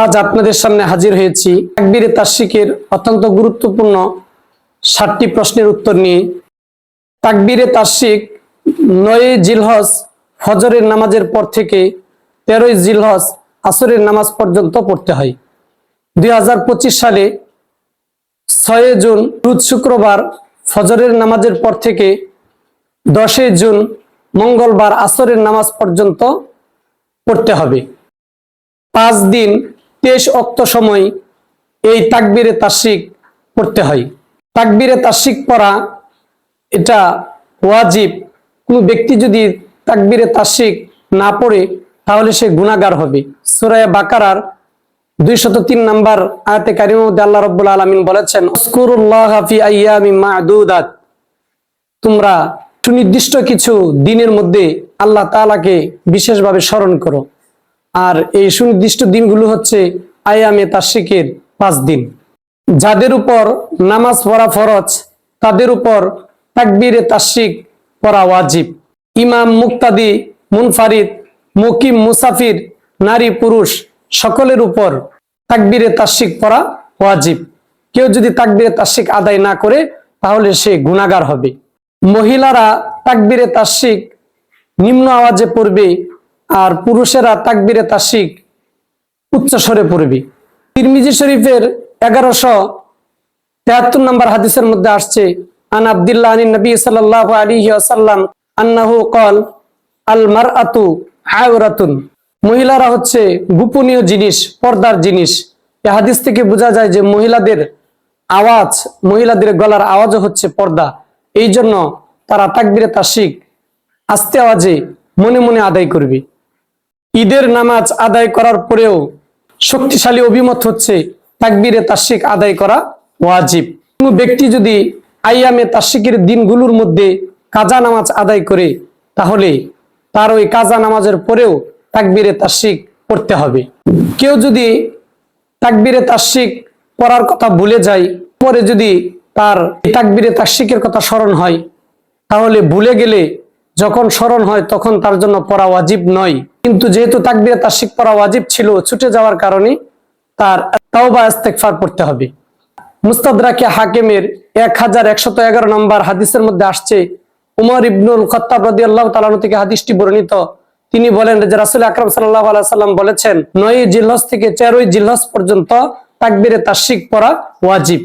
আজ আপনাদের সামনে হাজির হয়েছি তাকবীরে তাশরিকের অত্যন্ত গুরুত্বপূর্ণ ষাটটি প্রশ্নের উত্তর নিয়ে। তাকবীরে তাশরিক নয় জিলহস ফজরের নামাজের পর থেকে তেরোই জিলহস আসরের নামাজ পর্যন্ত পড়তে হয়। দুই হাজার পঁচিশ সালে ছয় জুন, রোজ শুক্রবার ফজরের নামাজের পর থেকে দশই জুন মঙ্গলবার আসরের নামাজ পর্যন্ত পড়তে হবে। পাঁচ দিন তেইশ অক্ত সময় এই তাকবিরে তাসিক পড়তে হয়। তাকবিরে তাসিক পড়া এটা ওয়াজিব। কোনো ব্যক্তি যদি তাকবিরে তাসিক না পড়ে, তাহলে সে গুণাগার হবে। সুরায় বাকারার দুইশত তিন নম্বর আয়াতে মধ্যে আল্লাহ রব্বুল আলমিন বলেছেন তোমরা সুনির্দিষ্ট কিছু দিনের মধ্যে আল্লাহ তাআলাকে বিশেষভাবে স্মরণ করো। আর এই সুনির্দিষ্ট দিনগুলো হচ্ছে আয়ামে তাশিকের পাঁচ দিন। যাদের উপর নামাজ পড়া ফরজ, তাদের উপর তাকবীরে তাশিক পড়া ওয়াজিব। ইমাম মুক্তাদি, মুনফারিদ, মুকিম মুসাফির, নারী পুরুষ সকলের উপর তাকবীরে তাশিক পড়া ওয়াজিব। কেউ যদি তাকবীরে তাশিক আদায় না করে, তাহলে সে গুণাগার হবে। মহিলারা তাকবীরে তাশিক নিম্ন আওয়াজে পড়বে আর পুরুষেরা তাকবীরে তাশিক উচ্চ স্বরে পড়বে। তিরমিজি শরীফের এগারোশো তেহাত্তর নম্বর হাদিসের মধ্যে আসছে, আন আবদুল্লাহ আনী নবী সাল্লাহ আলী আসাল্লাম আন্নাহু কল আল মার আতু আয়রাতুন মহিলারা হচ্ছে গোপনীয় জিনিস, পর্দার জিনিস। এ হাদিস থেকে বোঝা যায় যে মহিলাদের আওয়াজ, মহিলাদের গলার আওয়াজও হচ্ছে পর্দা। এই জন্য তারা তাকবিরে তাসিক আস্তে আওয়াজে মনে মনে আদায় করবে। ঈদের নামাজ আদায় করার পরেও শক্তিশালী অভিমত হচ্ছে তাকবিরে তাসিক আদায় করা ওয়াজিব। কোনো ব্যক্তি যদি আইয়ামে তাসিকের দিনগুলোর মধ্যে কাজা নামাজ আদায় করে, তাহলে তার ওই কাজা নামাজের পরেও তাকবিরে তাসিক পড়তে হবে। কেউ যদি তাকবিরে তাসিক পড়ার কথা ভুলে যায়, পরে যদি তার তাকবিরে তাসিকের কথা স্মরণ হয়, তাহলে ভুলে গেলে যখন স্মরণ হয়, তখন তার জন্য পড়া ওয়াজিব নয়। কিন্তু যেহেতু তাকবিরে তাসিক পড়া ওয়াজিব ছিল, ছুটে যাওয়ার কারণে তার তাওবা ইস্তেগফার পড়তে হবে। মুস্তাদরাকে হাকিমের এক হাজার একশত এগারো নম্বর হাদিসের মধ্যে আসছে, উমর ইবনুল খত্তাব রাদি আল্লাহ তালানু থেকে হাদিসটি বর্ণিত। তিনি বলেন যে রাসুল আকরম সাল্লাহ সাল্লাম বলেছেন, নয় জিল্লস থেকে তেরোই জিল্লস পর্যন্ত তাকবিরে তাসিক পড়া ওয়াজিব।